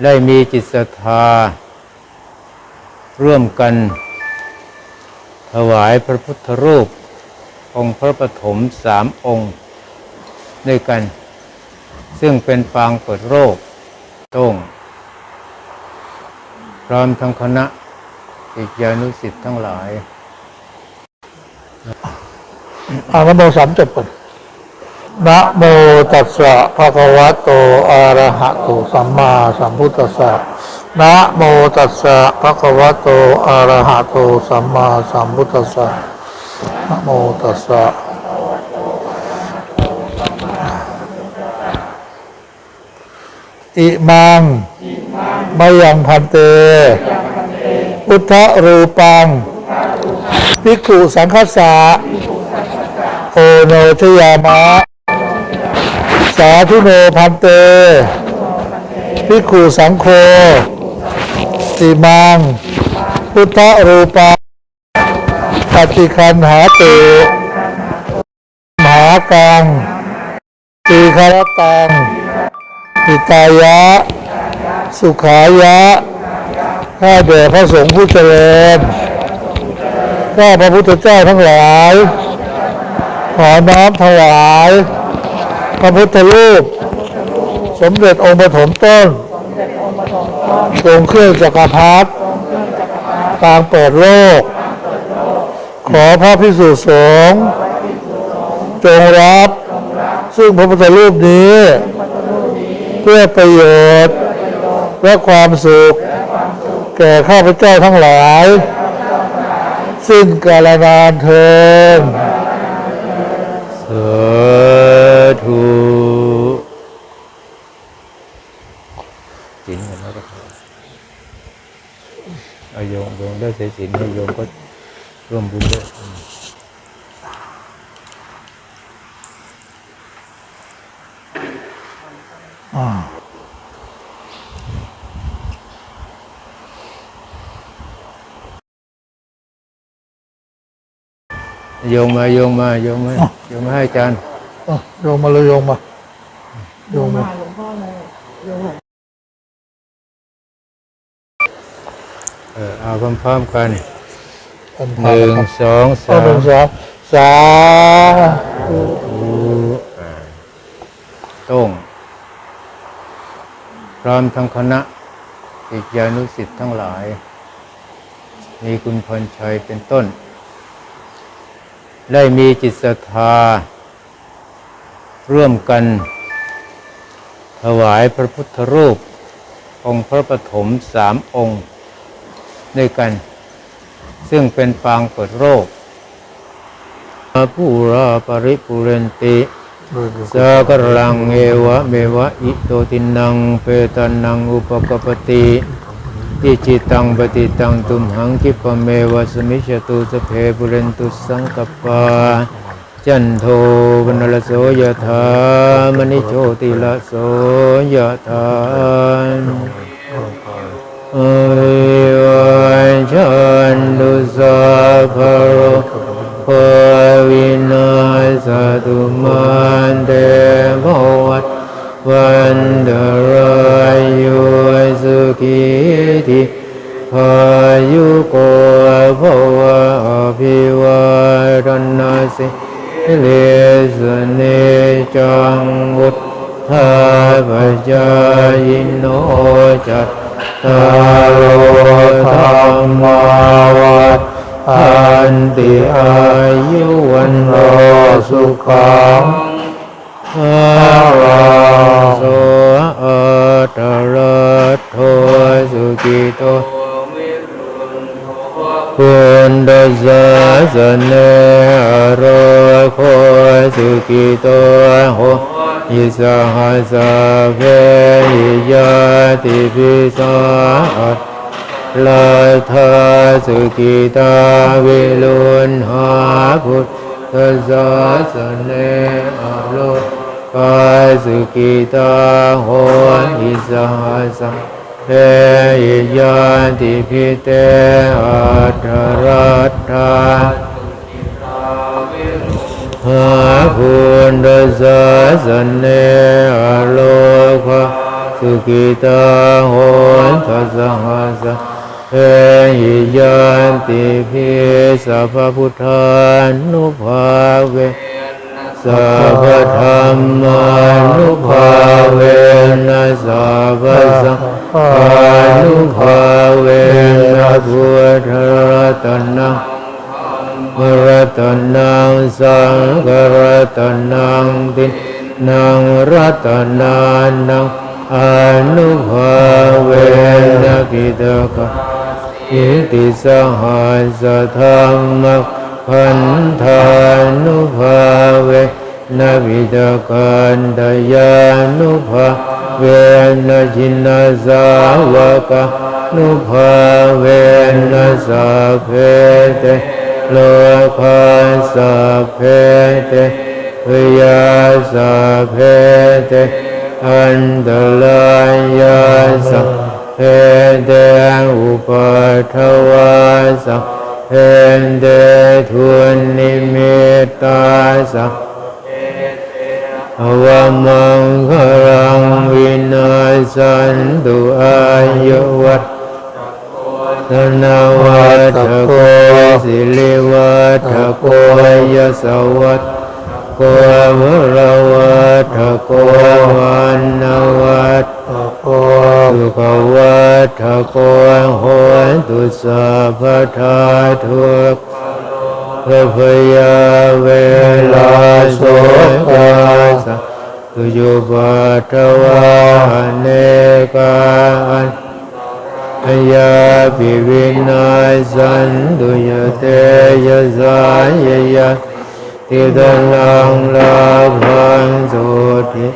ได้มีจิตศรัทธา ร่วมกัน ถวายพระพุทธรูป องค์พระปฐมสามองค์ ด้วยกัน ซึ่งเป็นปางเปิดโรคโต้งพร้อมทั้งคณะอิยานุสิทธ์ทั้งหลาย อ่านโมสามจบก่อน นะโมตัสสะภะคะวะโตอะระหะโตสัมมาสัมพุทธัสสะนะโมตัสสะภะคะวะโตอะระหะโตสัมมาสัมพุทธัสสะนะโมตัสสะอิมังมยังพันเต พุทธรูปังภิกขุสังฆสะโอโนชยามะ สาธุโนพันเตภิขุสังโฆติมัง พุทธรูปังปฏิคันหาตุมหากังตีคารตังปิตายะ สุขายะ ข้าแด่พระสงฆ์ผู้เจริญ ข้าพระพุทธเจ้าทั้งหลาย ขอน้อมถวาย พระพุทธรูป สมเด็จองค์ปฐมต้นทรงเครื่องจักรพรรดิกลางเปิดโลก ขอพระพิสุสงฆ์จงรับ ซึ่งพระพุทธรูปนี้ เพื่อประโยชน์ และความสุข แก่ข้าพเจ้าทั้งหลาย สิ้นกาลนานเทิน สา ธุสินกันแล้วก็พอเอาโยมโยมได้เสียสินให้โยม ลยโยมมาโยมมาหลวงพ่อเลยโยมเออเอาพร้อมๆกันอันหพานึ่งครับสองเอาสาหนึ่มงสองสาธุอ่าโต้งพร้อมทั้งคณะอิยานุสิทธิ์ทั้งหลาย มีคุณพรชัยเป็นต้น ได้มีจิตศรัทธาร่วมกัน ถวายพระพุทธรูป องค์พระปฐมสามองค์ ด้วยกัน ซึ่งเป็นปางเปิดโรคผู้ราปริปุเรนติสากรังเอวะเมวะอิโตตินังเปตานังอุปกปติอิจิตังปฏิตังตุมหังคิปเมวะสมิชตุสเพปุเรนตุสังกปปา จันโทปนลโสยถามณิโชติละโสยถาเอวันชันตุสัพพะ เลสเนจังวุฒาปจายโนจัตตารโอธรรมาวัฏอันติอายุวันโรสุขังภาราโส หัสเพหิยติปิสาลาทาสุกิตาวิลุนหาพุทธศาสเนอโลกาสุกิตาโหอิสหัสสะเตยิยานติพิเตอัตรัตถาวิลุ หาพุณดสาสเนอโลกสุกิตาโหนทัสสหัสสะเอหิยันติพิสัพพพุทธานุภาเวสัพพธรรมานุภา กิตกะอิติสหัสธรรมพันธานุภาเวนะวิดกันดยานุภาเวนะจินนาสาวกานุภาเวนะสัพเพเตโลกาสัพเพเตพยาสัพเพเตอันตรายาสัพ เพเตอุปัทวาสัพเพเตทุนิมิตตาสัพอวมังคลังวินาสันตุอายุวัตธนาวัฏโกสิริวัฏโกยสวัตโกวรวัฏโกวันนวัต โกสุขวัฏโกโหตุสัพพทาทุกพระพยาเวลาโสกาสะตุโยปัทวาเนกาอันอายาปิวินาสันตุยเตยะสายยะ ติตนังลาภังสุติ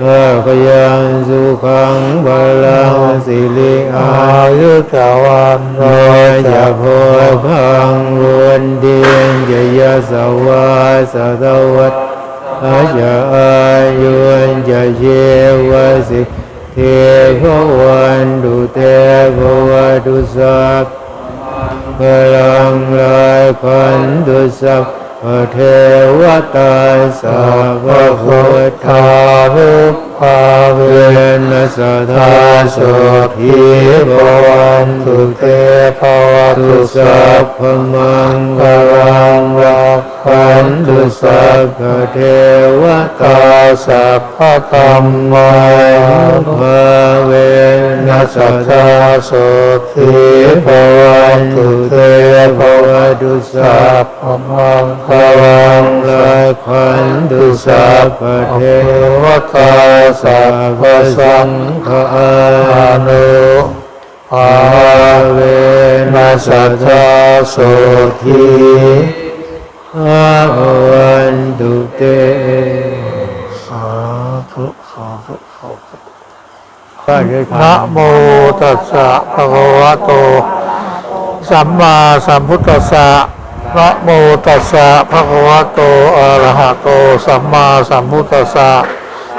ภาคยังสุขังบาลังสิริอาอายุจาวันโนยจะโพพังวนเดียนจะยะสวาสะตวัตอาจะอายุนจะเยวสิเทภวันดุเตภวตุสัพพลังลายคันตุสัพ เทวตาสัพพุทธาทานุภาเวเวนัทธาโสทีบวันตุเตภวตุสัพพมังคพลังวะรักขันตุสัพเทวตาสัพพธรรมาภาเวนันัทธาสทีทีภภวั สังฆานุภาเวนัสสธาโสทีทีอาวันตุเตสาธุสาธุสาธุก็ได้นะโมตัสสะภะคะวะโต สัมมาสัมพุทธัสสะนะโมตัสสะภะคะวะโตอะระหะโต สัมมาสัมพุทธัสสะ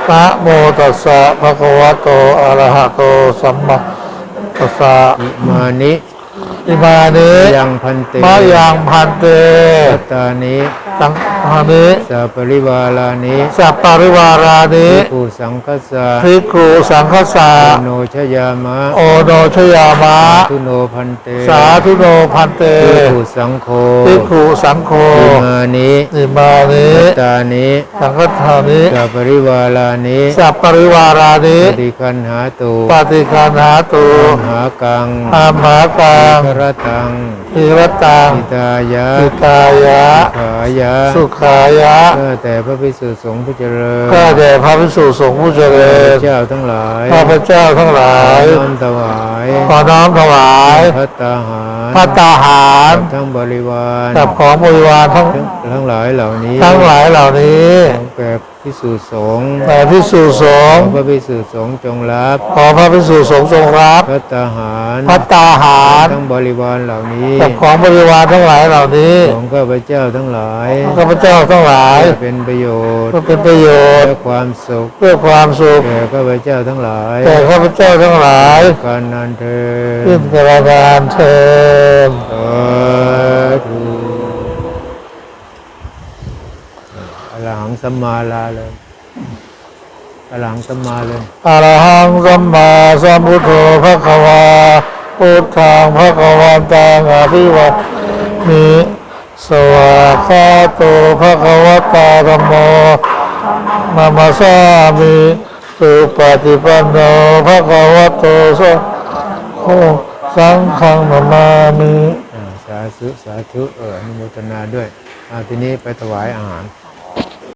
นะโมตัสสะภะคะวะโตอะระหะโตสัมมาตัสสะอิมานิอิมานิยังพันเตมะยังพันเตพัตตานิ สังฆานิสัพปริวาลานิสัปปาริวารานิภูสังคสะภิกขุสังฆสาโนชยามะ โอโนชยามะ ทุโนพันเต สาธุโนพันเตภูสังโฆภิกขุสังโฆอิมานิอิมานิพัตตานิสังฆทานิสัพปริวาลานิสัปปริวารานิปฏิคันหาตุปฏิคานาตุมหากังอามากังครตังอิรตังอิตายะอิตายะขายะสุขายะข้าแต่พระพิสุสงฆ์ผู้เจริญข้าแต่พระภิกษุสงฆ์ผู้เจริญเจ้าทั้งหลายข้าพเจ้าทั้งหลายน้อมถวายขอน้อมถวายพัตตาหารพัตตาหารกับทั้งบริวารกับของบริวารทั้ง ทั้งทั้งหลายเหล่านี้ทั้งหลายเหล่านี้ของแก่พิสุสงฆ์แต่ภิกษุสขงอฆ์พระพิสุสงฆ์จงรับขอพระภิกษุสงฆ์ทรงรับพัตตาหารพัตตาหารทั้งบริวารเหล่านี้กับของบริวารทั้งหลายเหล่านี้ของข้าพเจ้าทั้งหลายข้าพเจ้าทั้งหลายเพื่อเป็นประโยชน์เพื่อเป็นประโยชน์และความสุขเพื่อความสุขแก่ข้าพเจ้าทั้งหลายแก่ข้าพเจ้าทั้งหลายการนานเธอขึ้นกระดานเชิญ สาธุอรหัง สัมมาลาเลยพลังสมมาเลยอรหังสัมมาสัมพุทโธภควาพุทธังภควันตังอภิวัตมิสวากขาโตภควตาธรรมโมนามาสามิสุปฏิปันโนภควโตสะโฆสังฆังนามามิอ่าสาธุสาธุเอออนุโมทนาด้วยอาทีนี้ไปถวายอาหารอ